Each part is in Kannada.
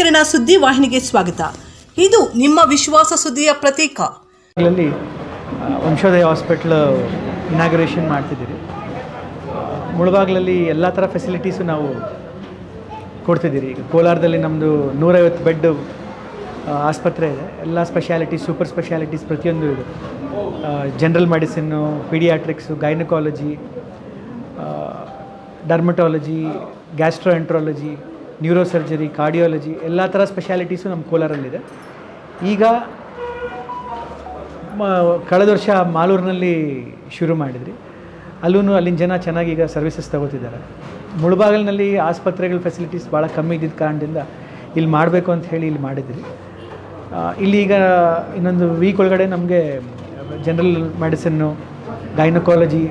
ಕಿರಣ ಸುದ್ದಿ ವಾಹಿನಿಗೆ ಸ್ವಾಗತ. ಇದು ನಿಮ್ಮ ವಿಶ್ವಾಸ ಸುದ್ದಿಯ ಪ್ರತೀಕ. ವಂಶೋದಯ ಹಾಸ್ಪಿಟ್ಲ್ ಇನಾಗ್ರೇಷನ್ ಮಾಡ್ತಿದ್ದೀವಿ ಮುಳುಬಾಗ್ಲಲ್ಲಿ ಎಲ್ಲ ಥರ ಫೆಸಿಲಿಟೀಸು ನಾವು ಕೊಡ್ತಿದ್ದೀರಿ. ಈಗ ಕೋಲಾರದಲ್ಲಿ ನಮ್ಮದು ನೂರೈವತ್ತು ಬೆಡ್ ಆಸ್ಪತ್ರೆ ಇದೆ. ಎಲ್ಲ ಸ್ಪೆಷಾಲಿಟೀಸ್ ಸೂಪರ್ ಸ್ಪೆಷಾಲಿಟೀಸ್ ಪ್ರತಿಯೊಂದು ಇದೆ. General medicine paediatrics gynaecology dermatology gastroenterology neuro surgery cardiology ಎಲ್ಲ ಥರ ಸ್ಪೆಷಾಲಿಟೀಸು ನಮ್ಮ ಕೋಲಾರಲ್ಲಿದೆ. ಈಗ ಕಳೆದ ವರ್ಷ ಮಾಲೂರಿನಲ್ಲಿ ಶುರು ಮಾಡಿದ್ರಿ. ಅಲ್ಲೂ ಅಲ್ಲಿನ ಜನ ಚೆನ್ನಾಗಿ ಈಗ ಸರ್ವಿಸಸ್ ತಗೋತಿದ್ದಾರೆ. ಮುಳಬಾಗಲಿನಲ್ಲಿ ಆಸ್ಪತ್ರೆಗಳ ಫೆಸಿಲಿಟೀಸ್ ಭಾಳ ಕಮ್ಮಿ ಇದ್ದಿದ್ದ ಕಾರಣದಿಂದ ಇಲ್ಲಿ ಮಾಡಬೇಕು ಅಂತ ಹೇಳಿ ಇಲ್ಲಿ ಮಾಡಿದ್ರಿ. ಇಲ್ಲಿ ಈಗ ಇನ್ನೊಂದು ವೀಕ್ ಒಳಗಡೆ ನಮಗೆ general medicine gynaecology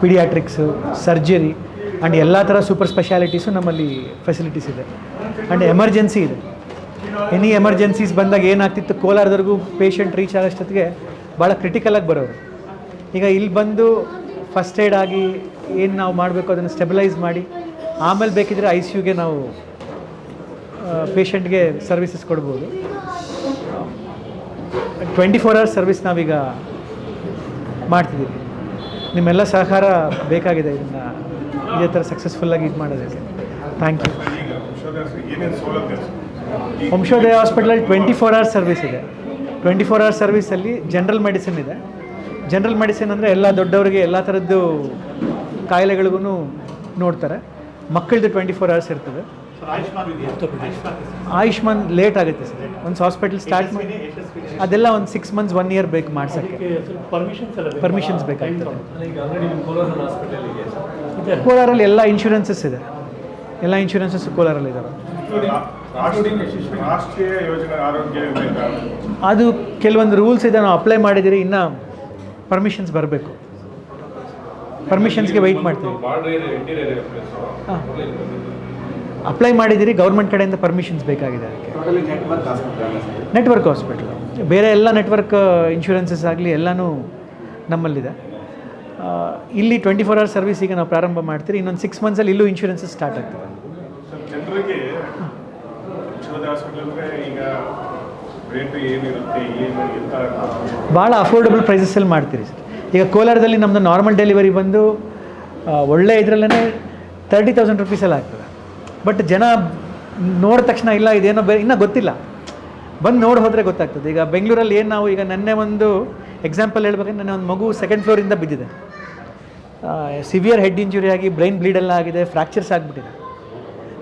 paediatrics surgery and ಎಲ್ಲ ಥರ ಸೂಪರ್ ಸ್ಪೆಷಾಲಿಟೀಸು ನಮ್ಮಲ್ಲಿ ಫೆಸಿಲಿಟೀಸ್ ಇದೆ. ಆ್ಯಂಡ್ ಎಮರ್ಜೆನ್ಸಿ ಇದೆ. ಎನಿ ಎಮರ್ಜೆನ್ಸೀಸ್ ಬಂದಾಗ ಏನಾಗ್ತಿತ್ತು? ಕೋಲಾರದವರೆಗೂ ಪೇಷಂಟ್ ರೀಚ್ ಆಗೋಷ್ಟೊತ್ತಿಗೆ ಭಾಳ ಕ್ರಿಟಿಕಲಾಗಿ ಬರೋರು. ಈಗ ಇಲ್ಲಿ ಬಂದು ಫಸ್ಟ್ ಏಡ್ ಆಗಿ ಏನು ನಾವು ಮಾಡಬೇಕು ಅದನ್ನು ಸ್ಟೆಬಿಲೈಸ್ ಮಾಡಿ, ಆಮೇಲೆ ಬೇಕಿದ್ರೆ ಐ ಸಿ ಯುಗೆ ನಾವು ಪೇಷಂಟ್ಗೆ ಸರ್ವಿಸಸ್ ಕೊಡ್ಬೋದು. ಟ್ವೆಂಟಿ ಫೋರ್ ಅವರ್ಸ್ ಸರ್ವಿಸ್ ನಾವೀಗ ಮಾಡ್ತಿದ್ದೀವಿ. ನಿಮ್ಮೆಲ್ಲ ಸಹಕಾರ ಬೇಕಾಗಿದೆ ಇದನ್ನು ಇದೇ ಥರ ಸಕ್ಸಸ್ಫುಲ್ಲಾಗಿ ಇದು ಮಾಡೋದಕ್ಕೆ ಥ್ಯಾಂಕ್ ಯು ವಂಶೋದಯ ಹಾಸ್ಪಿಟಲಲ್ಲಿ ಟ್ವೆಂಟಿ ಫೋರ್ ಅವರ್ಸ್ ಸರ್ವಿಸ್ ಇದೆ. ಟ್ವೆಂಟಿ ಫೋರ್ ಅವರ್ಸ್ ಸರ್ವಿಸಲ್ಲಿ ಜನರಲ್ ಮೆಡಿಸಿನ್ ಇದೆ. ಜನರಲ್ ಮೆಡಿಸಿನ್ ಅಂದರೆ ಎಲ್ಲ ದೊಡ್ಡವರಿಗೆ ಎಲ್ಲ ಥರದ್ದು ಕಾಯಿಲೆಗಳಿಗೂ ನೋಡ್ತಾರೆ. ಮಕ್ಕಳದ್ದು ಟ್ವೆಂಟಿ ಫೋರ್ ಅವರ್ಸ್ ಇರ್ತದೆ. ಆಯುಷ್ಮಾನ್ ಲೇಟ್ ಆಗುತ್ತೆ ಸರ್. ಒಂದು ಹಾಸ್ಪಿಟಲ್ ಸ್ಟಾರ್ಟ್ ಮಾಡಿ ಅದೆಲ್ಲ ಒಂದು ಸಿಕ್ಸ್ ಮಂತ್ಸ್ ಒನ್ ಇಯರ್ ಬೇಕು ಮಾಡ್ಸೋಕ್ಕೆ. ಪರ್ಮಿಷನ್ಸ್ ಬೇಕಾಗ್ತದೆ ಕೋಲಾರಲ್ಲಿ ಎಲ್ಲ ಇನ್ಶೂರೆನ್ಸಸ್ ಇದೆ. ಎಲ್ಲ ಇನ್ಶೂರೆನ್ಸಸ್ ಕೋಲಾರಲ್ಲಿ ಇದ್ದಾವೆ ವಿಮೆ ಅದು ಕೆಲವೊಂದು ರೂಲ್ಸ್ ಇದೆ ನಾವು ಅಪ್ಲೈ ಮಾಡಿದ್ದೀರಿ ಇನ್ನು ಪರ್ಮಿಷನ್ಸ್ ಬರಬೇಕು. ಪರ್ಮಿಷನ್ಸ್ಗೆ ವೆಯ್ಟ್ ಮಾಡ್ತೀವಿ. ಹಾಂ. ಅಪ್ಲೈ ಮಾಡಿದ್ದೀರಿ ಗೌರ್ಮೆಂಟ್ ಕಡೆಯಿಂದ ಪರ್ಮಿಷನ್ಸ್ ಬೇಕಾಗಿದೆ ಅದಕ್ಕೆ. ನೆಟ್ವರ್ಕ್ ಹಾಸ್ಪಿಟಲ್ ಬೇರೆ ಎಲ್ಲ ನೆಟ್ವರ್ಕ್ ಇನ್ಶೂರೆನ್ಸಸ್ ಆಗಲಿ ಎಲ್ಲನೂ ನಮ್ಮಲ್ಲಿದೆ. ಇಲ್ಲಿ ಟ್ವೆಂಟಿ ಫೋರ್ ಅವರ್ ಸರ್ವಿಸ್ ಈಗ ನಾವು ಪ್ರಾರಂಭ ಮಾಡ್ತೀರಿ ಇನ್ನೊಂದು ಸಿಕ್ಸ್ ಮಂತ್ಸಲ್ಲಿ ಇಲ್ಲೂ ಇನ್ಶೂರೆನ್ಸಸ್ ಸ್ಟಾರ್ಟ್ ಆಗ್ತದೆ. ಭಾಳ ಅಫೋರ್ಡಬಲ್ ಪ್ರೈಸಸ್ಸಲ್ಲಿ ಮಾಡ್ತೀರಿ ಸರ್ ಈಗ ಕೋಲಾರದಲ್ಲಿ ನಮ್ಮದು ನಾರ್ಮಲ್ ಡೆಲಿವರಿ ಬಂದು ಒಳ್ಳೆ ಇದರಲ್ಲೇ ತರ್ಟಿ ತೌಸಂಡ್ ರುಪೀಸಲ್ಲಿ ಆಗ್ತದೆ. ಬಟ್ ಜನ ನೋಡಿದ ತಕ್ಷಣ ಇಲ್ಲ, ಇದೇನೋ ಬೇರೆ ಇನ್ನೂ ಗೊತ್ತಿಲ್ಲ. ಬಂದು ನೋಡಿ ಹೋದರೆ ಗೊತ್ತಾಗ್ತದೆ. ಈಗ ಬೆಂಗಳೂರಲ್ಲಿ ಏನು ನಾವು ಈಗ ನೆನ್ನೆ ಒಂದು ಎಕ್ಸಾಂಪಲ್ ಹೇಳ್ಬೇಕಂದ್ರೆ ನನ್ನ ಒಂದು ಮಗು ಸೆಕೆಂಡ್ ಫ್ಲೋರಿಂದ ಬಿದ್ದಿದೆ. ಸಿವಿಯರ್ ಹೆಡ್ ಇಂಜುರಿ ಆಗಿ ಬ್ರೈನ್ ಬ್ಲೀಡೆಲ್ಲ ಆಗಿದೆ ಫ್ರ್ಯಾಕ್ಚರ್ಸ್ ಆಗಿಬಿಟ್ಟಿದೆ.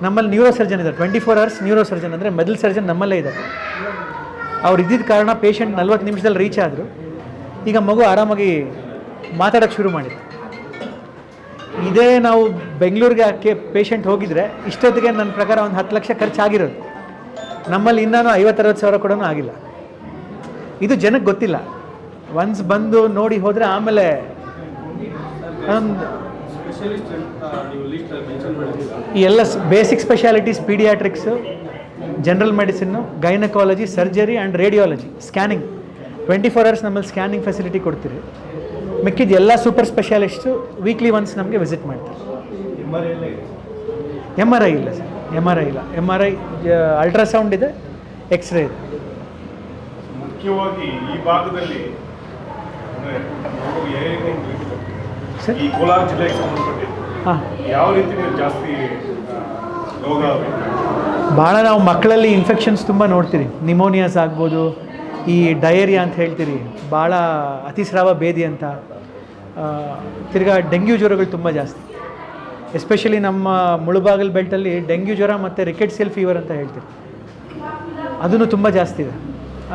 ನಮ್ಮಲ್ಲಿ ನ್ಯೂರೋ ಸರ್ಜನ್ ಇದ್ದಾರೆ. Twenty four hours neuro surgeon ಅಂದರೆ ಮೆದಲ್ ಸರ್ಜನ್ ನಮ್ಮಲ್ಲೇ ಇದ್ದಾರೆ. ಅವ್ರು ಇದ್ದಿದ್ದ ಕಾರಣ ಪೇಷಂಟ್ ನಲ್ವತ್ತು ನಿಮಿಷದಲ್ಲಿ ರೀಚ್ ಆದರು. ಈಗ ಮಗು ಆರಾಮಾಗಿ ಮಾತಾಡೋಕ್ಕೆ ಶುರು ಮಾಡಿದ್ರು ಇದೇ ನಾವು ಬೆಂಗಳೂರಿಗೆ ಹಾಕಿ ಪೇಷಂಟ್ ಹೋಗಿದ್ರೆ ಇಷ್ಟೊತ್ತಿಗೆ ನನ್ನ ಪ್ರಕಾರ ಒಂದು ಹತ್ತು ಲಕ್ಷ ಖರ್ಚಾಗಿರೋದು. ನಮ್ಮಲ್ಲಿ ಇನ್ನೂ ಐವತ್ತರವತ್ತು ಸಾವಿರ ಕೂಡ ಆಗಿಲ್ಲ. ಇದು ಜನಕ್ಕೆ ಗೊತ್ತಿಲ್ಲ. ಒನ್ಸ್ ಬಂದು ನೋಡಿ ಹೋದರೆ ಆಮೇಲೆ ಎಲ್ಲ basic specialities paediatrics general medicine gynaecology surgery and radiology scanning twenty four hours ನಮ್ಮಲ್ಲಿ ಸ್ಕ್ಯಾನಿಂಗ್ ಫೆಸಿಲಿಟಿ ಕೊಡ್ತೀರಿ. ಮಿಕ್ಕಿದ ಎಲ್ಲ ಸೂಪರ್ ಸ್ಪೆಷಾಲಿಸ್ಟು ವೀಕ್ಲಿ ಒನ್ಸ್ ನಮಗೆ ವಿಸಿಟ್ ಮಾಡ್ತಾರೆ. ಎಂ ಆರ್ ಐ ಇಲ್ಲ. ಸರ್. ಎಂ ಆರ್ ಐ ಇಲ್ಲ. ಎಂ ಆರ್ ಐ ಅಲ್ಟ್ರಾಸೌಂಡ್ ಇದೆ ಎಕ್ಸ್ರೇ ಇದೆ. ಮುಖ್ಯವಾಗಿ ಈ ಭಾಗದಲ್ಲಿ ಸರ್? ಈ ಕೋಲಾರ ಜಿಲ್ಲೆಗೆ ಸಂಬಂಧಪಟ್ಟಿದ್ದು. ಹಾಂ. ಯಾವ ರೀತಿ ಜಾಸ್ತಿ ರೋಗ ಭಾಳ ನಾವು ಮಕ್ಕಳಲ್ಲಿ ಇನ್ಫೆಕ್ಷನ್ಸ್ ತುಂಬ ನೋಡ್ತೀರಿ. ನಿಮೋನಿಯಾಸ್ ಆಗ್ಬೋದು ಈ ಡಯೇರಿಯಾ ಅಂತ ಹೇಳ್ತೀರಿ. ಭಾಳ ಅತಿಸ್ರಾವ ಭೇದಿ ಅಂತ. ತಿರ್ಗಾ ಡೆಂಗ್ಯೂ ಜ್ವರಗಳು ತುಂಬ ಜಾಸ್ತಿ. ಎಸ್ಪೆಷಲಿ ನಮ್ಮ ಮುಳುಬಾಗಲ್ ಬೆಲ್ಟಲ್ಲಿ ಡೆಂಗ್ಯೂ ಜ್ವರ ಮತ್ತು ರಿಕೆಟ್ಸಿಯಲ್ ಫೀವರ್ ಅಂತ ಹೇಳ್ತೀವಿ. ಅದನ್ನು ತುಂಬ ಜಾಸ್ತಿ ಇದೆ.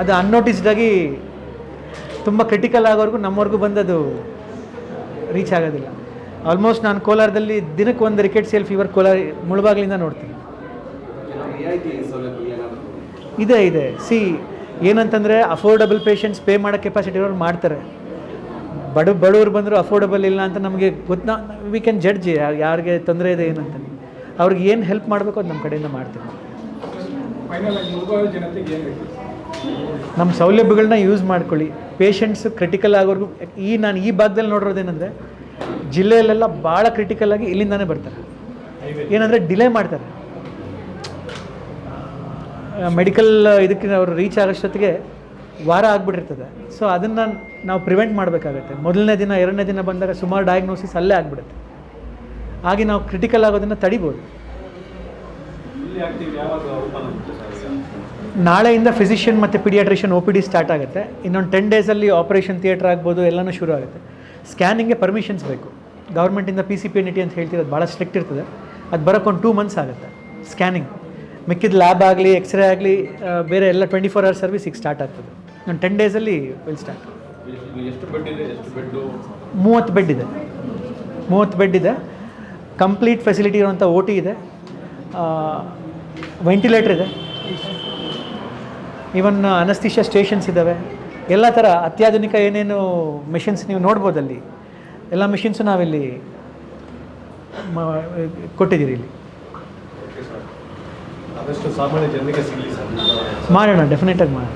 ಅದು ಅನ್ನೋಟಿಸ್ಡಾಗಿ ತುಂಬ ಕ್ರಿಟಿಕಲ್ ಆಗೋವರೆಗೂ ನಮ್ಮವರೆಗೂ ಬಂದದು ರೀಚ್ ಆಗೋದಿಲ್ಲ. ಆಲ್ಮೋಸ್ಟ್ ನಾನು ಕೋಲಾರದಲ್ಲಿ ದಿನಕ್ಕೆ ಒಂದು ರಿಕೆಟ್ಸಿಯಲ್ ಫೀವರ್ ಕೋಲಾರ, ಮುಳುಬಾಗಿಲಿಂದ ನೋಡ್ತೀನಿ. ಇದೆ ಇದೆ. ಸಿ ಏನಂತಂದರೆ ಅಫೋರ್ಡಬಲ್ ಪೇಷಂಟ್ಸ್ ಪೇ ಮಾಡೋ ಕೆಪಾಸಿಟಿ ಇರೋರು ಮಾಡ್ತಾರೆ. ಬಡ ಬಡವ್ರು ಬಂದರೂ ಅಫೋರ್ಡಬಲ್ ಇಲ್ಲ ಅಂತ ನಮಗೆ ಗೊತ್ತ ವಿ ಕ್ಯಾನ್ ಜಡ್ಜ್ ಯಾರಿಗೆ ತೊಂದರೆ ಇದೆ ಏನಂತ ಅವ್ರಿಗೆ ಏನು ಹೆಲ್ಪ್ ಮಾಡಬೇಕು ಅದು ನಮ್ಮ ಕಡೆಯಿಂದ ಮಾಡ್ತೀವಿ. ನಮ್ಮ ಸೌಲಭ್ಯಗಳನ್ನ ಯೂಸ್ ಮಾಡ್ಕೊಳ್ಳಿ. ಪೇಷಂಟ್ಸ್ ಕ್ರಿಟಿಕಲ್ ಆಗೋರ್ಗು ಈ ನಾನು ಈ ಭಾಗದಲ್ಲಿ ನೋಡಿರೋದೇನೆಂದರೆ ಜಿಲ್ಲೆಯಲ್ಲೆಲ್ಲ ಭಾಳ ಕ್ರಿಟಿಕಲ್ ಆಗಿ ಇಲ್ಲಿಂದಾನೇ ಬರ್ತಾರೆ. ಏನಂದರೆ ಡಿಲೇ ಮಾಡ್ತಾರೆ. ಮೆಡಿಕಲ್ ಇದಕ್ಕೆ ಅವರು ರೀಚ್ ಆಗೋಷ್ಟೊತ್ತಿಗೆ ವಾರ ಆಗ್ಬಿಟ್ಟಿರ್ತದೆ. ಸೊ ಅದನ್ನು ನಾವು ಪ್ರಿವೆಂಟ್ ಮಾಡಬೇಕಾಗತ್ತೆ. ಮೊದಲನೇ ದಿನ, ಎರಡನೇ ದಿನ ಬಂದಾಗ ಸುಮಾರು ಡಯಾಗ್ನೋಸಿಸ್ ಅಲ್ಲೇ ಆಗಿಬಿಡುತ್ತೆ. ಹಾಗೆ ನಾವು ಕ್ರಿಟಿಕಲ್ ಆಗೋದನ್ನು ತಡಿಬೋದು. ನಾಳೆಯಿಂದ ಫಿಸಿಷಿಯನ್ ಮತ್ತು paediatrician O P D start ಆಗುತ್ತೆ. ಇನ್ನೊಂದು ಟೆನ್ ಡೇಸಲ್ಲಿ ಆಪರೇಷನ್ ಥಿಯೇಟರ್ ಆಗ್ಬೋದು, ಎಲ್ಲನೂ ಶುರು ಆಗುತ್ತೆ. ಸ್ಕ್ಯಾನಿಂಗ್ಗೆ ಪರ್ಮಿಷನ್ಸ್ ಬೇಕು. ಗೌರ್ಮೆಂಟಿಂದ P C P N D T ಹೇಳ್ತಿರೋದು ಭಾಳ ಸ್ಟ್ರಿಕ್ಟ್ ಇರ್ತದೆ. ಅದು ಬರೋಕ್ಕೊಂದು ಟೂ ಮಂತ್ಸ್ ಆಗುತ್ತೆ ಸ್ಕ್ಯಾನಿಂಗ್ ಮಿಕ್ಕಿದ ಲ್ಯಾಬ್ ಆಗಲಿ ಎಕ್ಸ್ರೇ ಆಗಲಿ ಬೇರೆ ಎಲ್ಲ ಟ್ವೆಂಟಿ ಫೋರ್ ಅವರ್ ಸರ್ವಿಸ್ ಈಗ ಸ್ಟಾರ್ಟ್ ಆಗ್ತದೆ. ಒಂದು ಟೆನ್ ಡೇಸಲ್ಲಿ ವಿಲ್ ಸ್ಟಾರ್ಟ್ ಮೂವತ್ತು ಬೆಡ್ ಇದೆ. ಮೂವತ್ತು ಬೆಡ್ ಇದೆ. ಕಂಪ್ಲೀಟ್ ಫೆಸಿಲಿಟಿ ಇರುವಂಥ ಓ ಟಿ ಇದೆ. ವೆಂಟಿಲೇಟರ್ ಇದೆ. ಈವನ್ ಅನಸ್ತಿಷಿಯಾ ಸ್ಟೇಷನ್ಸ್ ಇದ್ದಾವೆ ಎಲ್ಲ ಥರ ಅತ್ಯಾಧುನಿಕ ಏನೇನು ಮೆಷಿನ್ಸ್ ನೀವು ನೋಡ್ಬೋದು ಅಲ್ಲಿ ಎಲ್ಲ ಮೆಷಿನ್ಸು ನಾವಿಲ್ಲಿ ಕೊಟ್ಟಿದ್ದೀರಿ ಇಲ್ಲಿ. ಮಾಡೋಣ ಡೆಫಿನೆಟಾಗಿ ಮಾಡೋಣ.